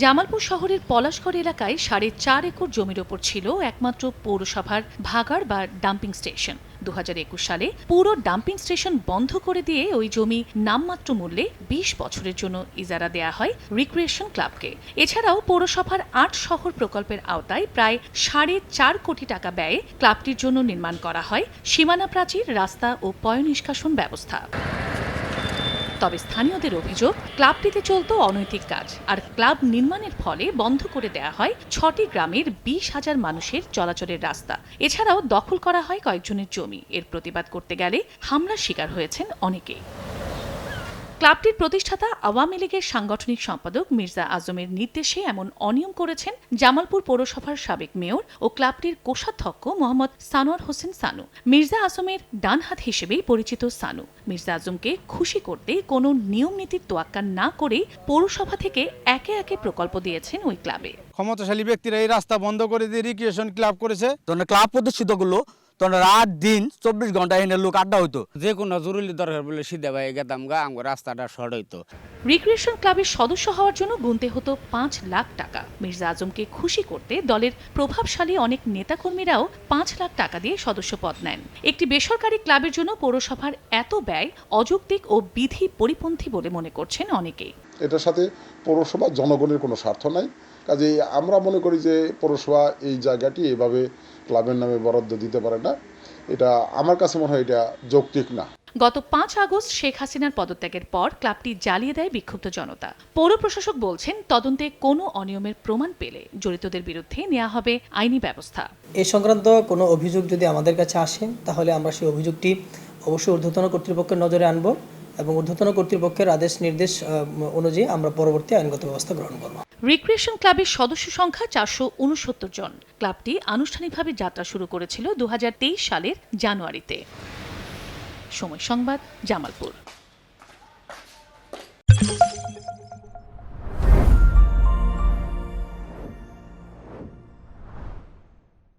জামালপুর শহরের পলাশগড় এলাকায় সাড়ে চার একর জমির ওপর ছিল একমাত্র পৌরসভার ভাগাড় বা ডাম্পিং স্টেশন। দু হাজার একুশ সালে পুরো ডাম্পিং স্টেশন বন্ধ করে দিয়ে ওই জমি নামমাত্র মূল্যে বিশ বছরের জন্য ইজারা দেয়া হয় রিক্রিয়েশন ক্লাবকে। এছাড়াও পৌরসভার আট শহর প্রকল্পের আওতায় প্রায় সাড়ে চার কোটি টাকা ব্যয়ে ক্লাবটির জন্য নির্মাণ করা হয় সীমানা প্রাচীর রাস্তা ও পয় নিষ্কাশন ব্যবস্থা। তবে স্থানীয়দের অভিযোগ, ক্লাবটিতে চলত অনৈতিক কাজ। আর ক্লাব নির্মাণের ফলে বন্ধ করে দেয়া হয় ছটি গ্রামের বিশ হাজার মানুষের চলাচলের রাস্তা। এছাড়াও দখল করা হয় কয়েকজনের জমি। এর প্রতিবাদ করতে গেলে হামলার শিকার হয়েছেন অনেকেই। ক্লাবটির প্রতিষ্ঠাতা আওয়ামী লীগের সাংগঠনিক সম্পাদক মির্জা আজমের নির্দেশে এমন অনিয়ম করেছেন জামালপুর পৌরসভার সাবেক মেয়র ও ক্লাবটির কোষাধ্যক্ষ মোহাম্মদ সানোয়ার হোসেন সানু। মির্জা আজমের ডানহাত হিসেবেই পরিচিত সানু। মির্জা আজমকে খুশি করতে কোনো নিয়ম নীতির তোয়াক্কা না করে পৌরসভা থেকে একে একে প্রকল্প দিয়েছেন ওই ক্লাবে। ক্ষমতাশালী ব্যক্তিরা এই রাস্তা বন্ধ করে দিয়ে রিক্রিয়েশন ক্লাব করেছে। ক্লাব প্রতিষ্ঠিত করল তখন রাত দিন চব্বিশ ঘণ্টা এনে লোক আড্ডা হইতো। যে কোনো জরুরি দরকার বলে সিধা ভাই গেতাম গা আমার রাস্তাটা শর্ট হইতো। রিক্রিয়েশন ক্লাবের সদস্য হওয়ার জন্য গুনতে হতো পাঁচ লাখ টাকা। মির্জা আজমকে খুশি করতে দলের প্রভাবশালী অনেক নেতাকর্মীরাও পাঁচ লাখ টাকা দিয়ে সদস্য পদ নেন। একটি বেসরকারি ক্লাবের জন্য পৌরসভার এত ব্যয় অযৌক্তিক ও বিধি পরিপন্থী বলে মনে করছেন অনেকেই। এটার সাথে পৌরসভা জনগণের কোনো স্বার্থ নাই। কাজেই আমরা মনে করি যে পৌরসভা এই জায়গাটি এভাবে ক্লাবের নামে বরাদ্দ দিতে পারে না। এটা আমার কাছে মনে হয় এটা যৌক্তিক না। গত পাঁচ আগস্ট শেখ হাসিনার পদত্যাগের পর ক্লাবটি জ্বালিয়ে দেয় বিক্ষুব্ধ জনতা। পৌর প্রশাসক বলছেন তদন্তে কোনো অনিয়মের প্রমাণ পেলে জড়িতদের বিরুদ্ধে নেওয়া হবে আইনি ব্যবস্থা। এ সংক্রান্ত কোনো অভিযোগ যদি আমাদের কাছে আসে তাহলে আমরা সেই অভিযোগটি অবশ্যই ঊর্ধ্বতন কর্তৃপক্ষের নজরে আনব এবং ঊর্ধ্বতন কর্তৃপক্ষের আদেশ নির্দেশ অনুযায়ী আমরা পরবর্তী আইনগত ব্যবস্থা গ্রহণ করব। রিক্রিয়েশন ক্লাবের সদস্য সংখ্যা চারশো উনসত্তর জন। ক্লাবটি আনুষ্ঠানিকভাবে যাত্রা শুরু করেছিল দু হাজার তেইশ সালের জানুয়ারিতে। সময় সংবাদ, জামালপুর।